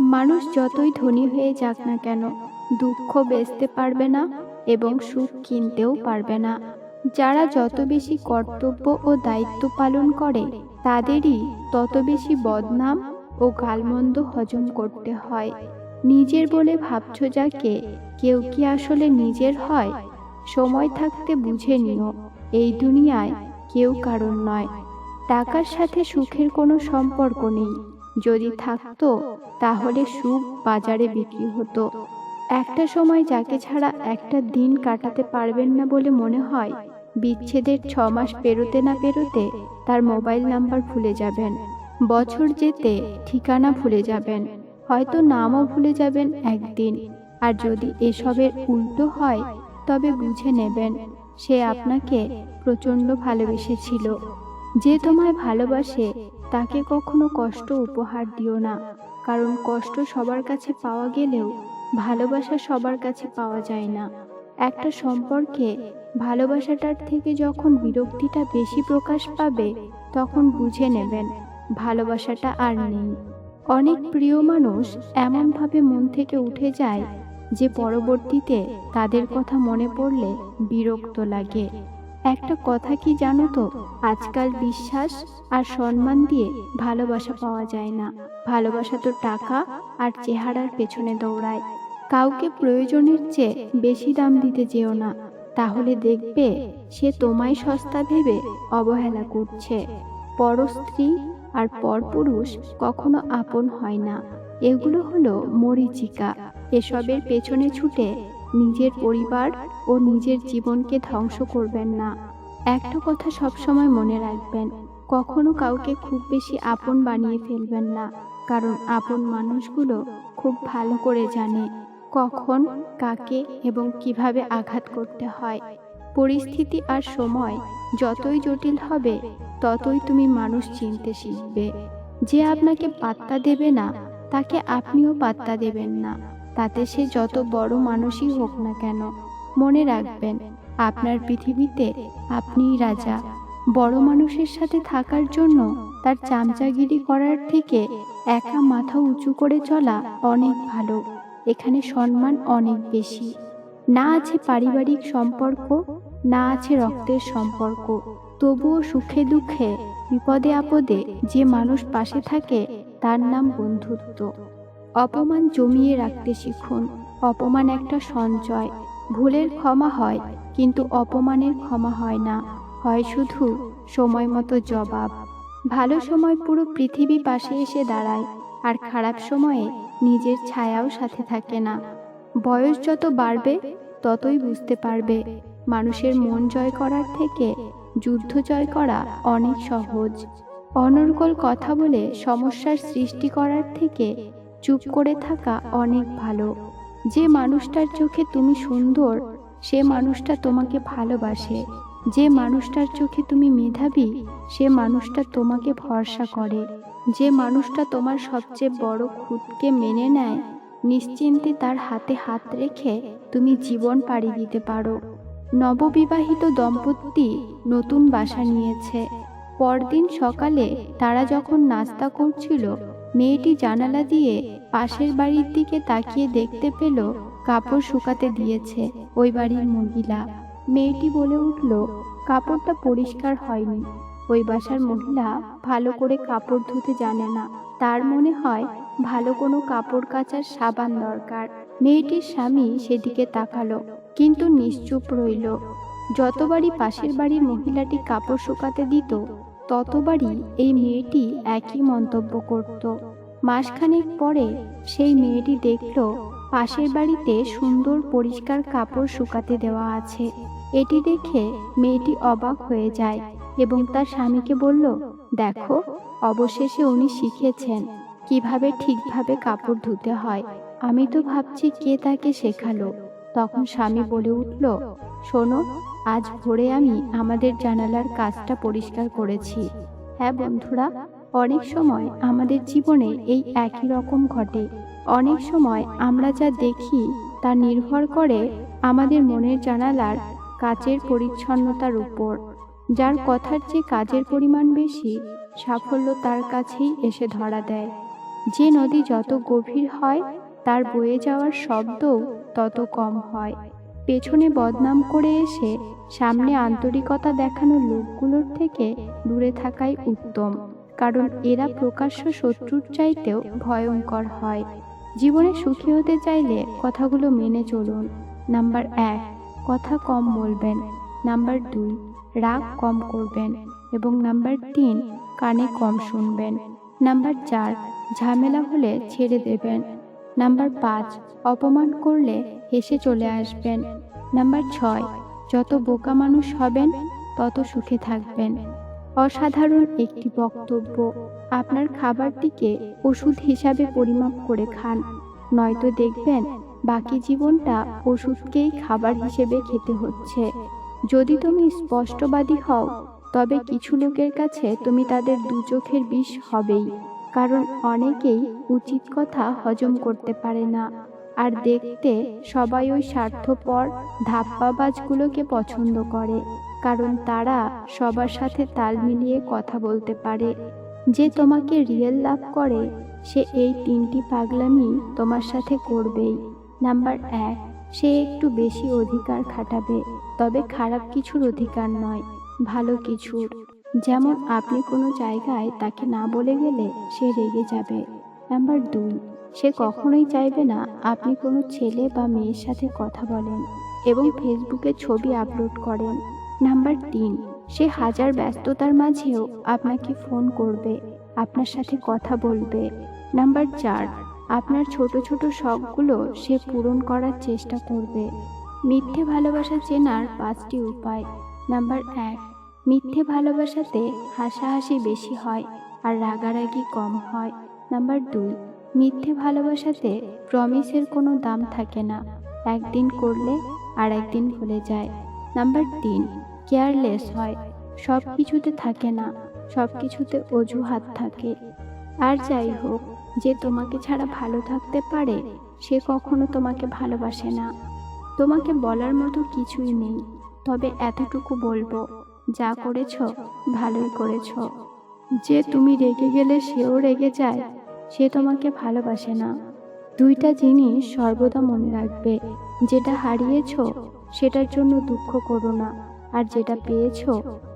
মানুষ যতই ধনী হয়ে যাক না কেন, দুঃখ বেচতে পারবে না এবং সুখ কিনতেও পারবে না। যারা যত বেশি কর্তব্য ও দায়িত্ব পালন করে, তাদেরই তত বেশি বদনাম ও গালমন্দ হজম করতে হয়। নিজের বলে ভাবছ যাকে কেউ কি আসলে নিজের হয়? সময় থাকতে বুঝে নিও, এই দুনিয়ায় কেউ কারণ নয়। টাকার সাথে সুখের কোনো সম্পর্ক নেই। যদি থাকতো, তাহলে সুখ বাজারে বিক্রি হতো। একটা সময় যাকে ছাড়া একটা দিন কাটাতে পারবেন না বলে মনে হয়, বিচ্ছেদের ছ মাস পেরোতে না পেরোতে তার মোবাইল নাম্বার ভুলে যাবেন। বছর যেতে ঠিকানা ভুলে যাবেন, হয়তো নামও ভুলে যাবেন একদিন। আর যদি এসবের উল্টো হয়, তবে বুঝে নেবেন, সে আপনাকে প্রচণ্ড ভালোবেসেছিল। যে তোমায় ভালোবাসে তাকে কখনো কষ্ট উপহার দিও না, কারণ কষ্ট সবার কাছে পাওয়া গেলেও ভালোবাসা সবার কাছে পাওয়া যায় না। একটা সম্পর্কে ভালোবাসাটার থেকে যখন বিরক্তিটা বেশি প্রকাশ পাবে, তখন বুঝে নেবেন ভালোবাসাটা আর নেই। অনেক প্রিয় মানুষ এমনভাবে মন থেকে উঠে যায় যে পরবর্তীতে তাদের কথা মনে পড়লে বিরক্ত লাগে। একটা কথা কি জানো তো? আজকাল বিশ্বাস আর সম্মান দিয়ে ভালোবাসা পাওয়া যায় না। ভালোবাসা তো টাকা আর চেহারার পেছনে দৌড়ায়। কাউকে প্রয়োজনের চেয়ে বেশি দাম দিতে যেও না। তাহলে দেখবে সে তোমায় সস্তা ভেবে অবহেলা করছে। পর স্ত্রী আর পরপুরুষ কখনো আপন হয় না। এগুলো হলো মরিচিকা। এসবের পেছনে ছুটে নিজের পরিবার ও নিজের জীবনকে ধ্বংস করবেন না। একটা কথা সবসময় মনে রাখবেন, কখনো কাউকে খুব বেশি আপন বানিয়ে ফেলবেন না, কারণ আপন মানুষগুলো খুব ভালো করে জানে কখন, কাকে এবং কীভাবে আঘাত করতে হয়। পরিস্থিতি আর সময় যতই জটিল হবে, ততই তুমি মানুষ চিনতে শিখবে। যে আপনাকে পাত্তা দেবে না, তাকে আপনিও পাত্তা দেবেন না। তাতে সে যত বড় মানুষই হোক না কেন, মনে রাখবেন, আপনার পৃথিবীতে আপনিই রাজা। বড় মানুষের সাথে থাকার জন্য তার চামচাগিরি করার থেকে একা মাথা উঁচু করে চলা অনেক ভালো, এখানে সম্মান অনেক বেশি। না আছে পারিবারিক সম্পর্ক, না আছে রক্তের সম্পর্ক। তবুও সুখে দুঃখে, বিপদে আপদে যে মানুষ পাশে থাকে, তার নাম বন্ধুত্ব। অপমান জমিয়ে রাখতে শিখুন। অপমান একটা সঞ্চয়। ভুলের ক্ষমা হয়, কিন্তু অপমানের ক্ষমা হয় না। হয় শুধু সময় মতো জবাব। ভালো সময় পুরো পৃথিবী পাশে এসে দাঁড়ায়, আর খারাপ সময়ে নিজের ছায়াও সাথে থাকে না। বয়স যত বাড়বে, ততই বুঝতে পারবে, মানুষের মন জয় করার থেকে যুদ্ধ জয় করা অনেক সহজ। অনর্গল কথা বলে সমস্যার সৃষ্টি করার থেকে চুপ করে থাকা অনেক ভালো। যে মানুষটার চোখে তুমি সুন্দর, সে মানুষটা তোমাকে ভালোবাসে। যে মানুষটার চোখে তুমি মেধাবী, সে মানুষটা তোমাকে ভরসা করে। যে মানুষটা তোমার সবচেয়ে বড় খুঁতকে মেনে নেয়, নিশ্চিন্তে তার হাতে হাত রেখে তুমি জীবন পাড়ি দিতে পারো। নববিবাহিত দম্পতি নতুন বাসা নিয়েছে। পরদিন সকালে তারা যখন নাস্তা করছিল মেয়েটি জানালা দিয়ে পাশের বাড়ির দিকে তাকিয়ে দেখতে পেল, কাপড় শুকাতে দিয়েছে ওই বাড়ির মহিলা। মেয়েটি বলে উঠল, কাপড়টা পরিষ্কার হয়নি। ওই বাসার মহিলা ভালো করে কাপড় ধুতে জানে না। তার মনে হয় ভালো কোনো কাপড় কাচার সাবান দরকার। মেয়েটির স্বামী সেদিকে তাকালো, কিন্তু নিশ্চুপ রইল। যতবারই পাশের বাড়ির মহিলাটি কাপড় শুকাতে দিত ততবারই এই মেয়েটি একই মন্তব্য করত। মাসখানেক পরে সেই মেয়েটি দেখল পাশের বাড়িতে সুন্দর পরিষ্কার কাপড় শুকাতে দেওয়া আছে। এটি দেখে মেয়েটি অবাক হয়ে যায় এবং তার স্বামীকে বলল, দেখো, অবশেষে উনি শিখেছেন কীভাবে ঠিকভাবে কাপড় ধুতে হয়। আমি তো ভাবছি কে তাকে শেখালো? তখন স্বামী বলে উঠল শোনো, আজ ভোরে আমি আমাদের জানালার কাজটা পরিষ্কার করেছি। হ্যাঁ বন্ধুরা, অনেক সময় আমাদের জীবনে এই একই রকম ঘটে। অনেক সময় আমরা যা দেখি তা নির্ভর করে আমাদের মনের জানালার কাচের পরিচ্ছন্নতার উপর। যার কথার চেয়ে কাজের পরিমাণ বেশি, সাফল্য তার কাছেই এসে ধরা দেয়। যে নদী যত গভীর হয়, তার বয়ে যাওয়ার শব্দও তত কম হয়। পেছনে বদনাম করে এসে সামনে আন্তরিকতা দেখানো লোকগুলোর থেকে দূরে থাকাই উত্তম, কারণ এরা প্রকাশ্য শত্রুর চাইতেও ভয়ঙ্কর হয়। জীবনে সুখী হতে চাইলে কথাগুলো মেনে চলুন। নাম্বার এক, কথা কম বলবেন। নাম্বার দুই, রাগ কম করবেন। এবং নাম্বার তিন, কানে কম শুনবেন। নাম্বার চার, ঝামেলা হলে ছেড়ে দেবেন। নাম্বার পাঁচ, অপমান করলে হেসে চলে আসবেন। নাম্বার ছয়, যত বোকা মানুষ হবেন, তত সুখে থাকবেন। অসাধারণ একটি বক্তব্য। আপনার খাবারটিকে ওষুধ হিসাবে পরিমাপ করে খান। নয়তো দেখবেন বাকি জীবনটা ওষুধকেই খাবার হিসেবে খেতে হচ্ছে। যদি তুমি স্পষ্টবাদী হও, তবে কিছু লোকের কাছে তুমি তাদের দু চোখের বিষ হবেই। কারণ অনেকেই উচিত কথা হজম করতে পারে না। আর দেখতে সবাই ওই স্বার্থপর ধাপ্পাবাজগুলোকে পছন্দ করে, কারণ তারা সবার সাথে তাল মিলিয়ে কথা বলতে পারে। যে তোমাকে রিয়েল লাভ করে, সে এই তিনটি পাগলামি তোমার সাথে করবেই। নাম্বার এক, সে একটু বেশি অধিকার খাটাবে, তবে খারাপ কিছুর অধিকার নয়, ভালো কিছুর। যেমন আপনি কোনো জায়গায় তাকে না বলে গেলে সে রেগে যাবে। নাম্বার দুই, সে কখনোই চাইবে না আপনি কোনো ছেলে বা মেয়ের সাথে কথা বলেন এবং ফেসবুকে ছবি আপলোড করেন। নাম্বার তিন, সে হাজার ব্যস্ততার মাঝেও আপনাকে ফোন করবে, আপনার সাথে কথা বলবে। নাম্বার চার, আপনার ছোট ছোট শখগুলো সে পূরণ করার চেষ্টা করবে। মিথ্যে ভালোবাসা চেনার পাঁচটি উপায়। নাম্বার এক মিথ্যে ভালোবাসাতে হাসাহাসি বেশি হয় আর রাগারাগি কম হয়। নাম্বার দুই, মিথ্যে ভালোবাসাতে প্রমিসের কোনো দাম থাকে না। একদিন করলে আর একদিন ভুলে যায়। নাম্বার তিন কেয়ারলেস হয়। সব কিছুতে থাকে না, সব কিছুতে অজুহাত থাকে। আর যাই হোক, যে তোমাকে ছাড়া ভালো থাকতে পারে, সে কখনো তোমাকে ভালোবাসে না। তোমাকে বলার মতো কিছুই নেই। তবে এতটুকু বলব যা করেছ ভালোই করেছ। যে তুমি রেগে গেলে সেও রেগে যায় সে তোমাকে ভালোবাসে না। দুইটা জিনিস সর্বদা মনে রাখবে যেটা হারিয়েছ সেটার জন্য দুঃখ করো না। আর যেটা পেয়েছ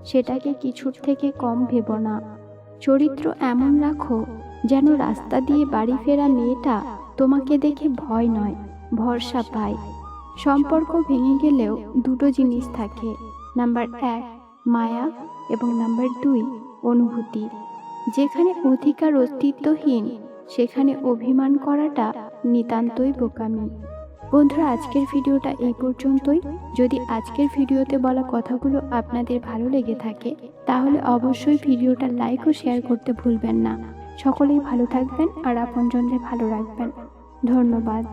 সেটাকে কিছুর থেকে কম ভেবো না। চরিত্র এমন রাখো যেন রাস্তা দিয়ে বাড়ি ফেরা মেয়েটা তোমাকে দেখে ভয় নয় ভরসা পায়। সম্পর্ক ভেঙে গেলেও দুটো জিনিস থাকে। নাম্বার এক মায়া এবং নাম্বার দুই, অনুভূতি। যেখানে অধিকার অস্তিত্বহীন, সেখানে অভিমান করাটা নিতান্তই বোকামি। বন্ধুরা, আজকের ভিডিওটা এই পর্যন্তই। যদি আজকের ভিডিওতে বলা কথাগুলো আপনাদের ভালো লেগে থাকে, তাহলে অবশ্যই ভিডিওটা লাইক ও শেয়ার করতে ভুলবেন না। সকলেই ভালো থাকবেন আর আপনজনদের ভালো রাখবেন। ধন্যবাদ।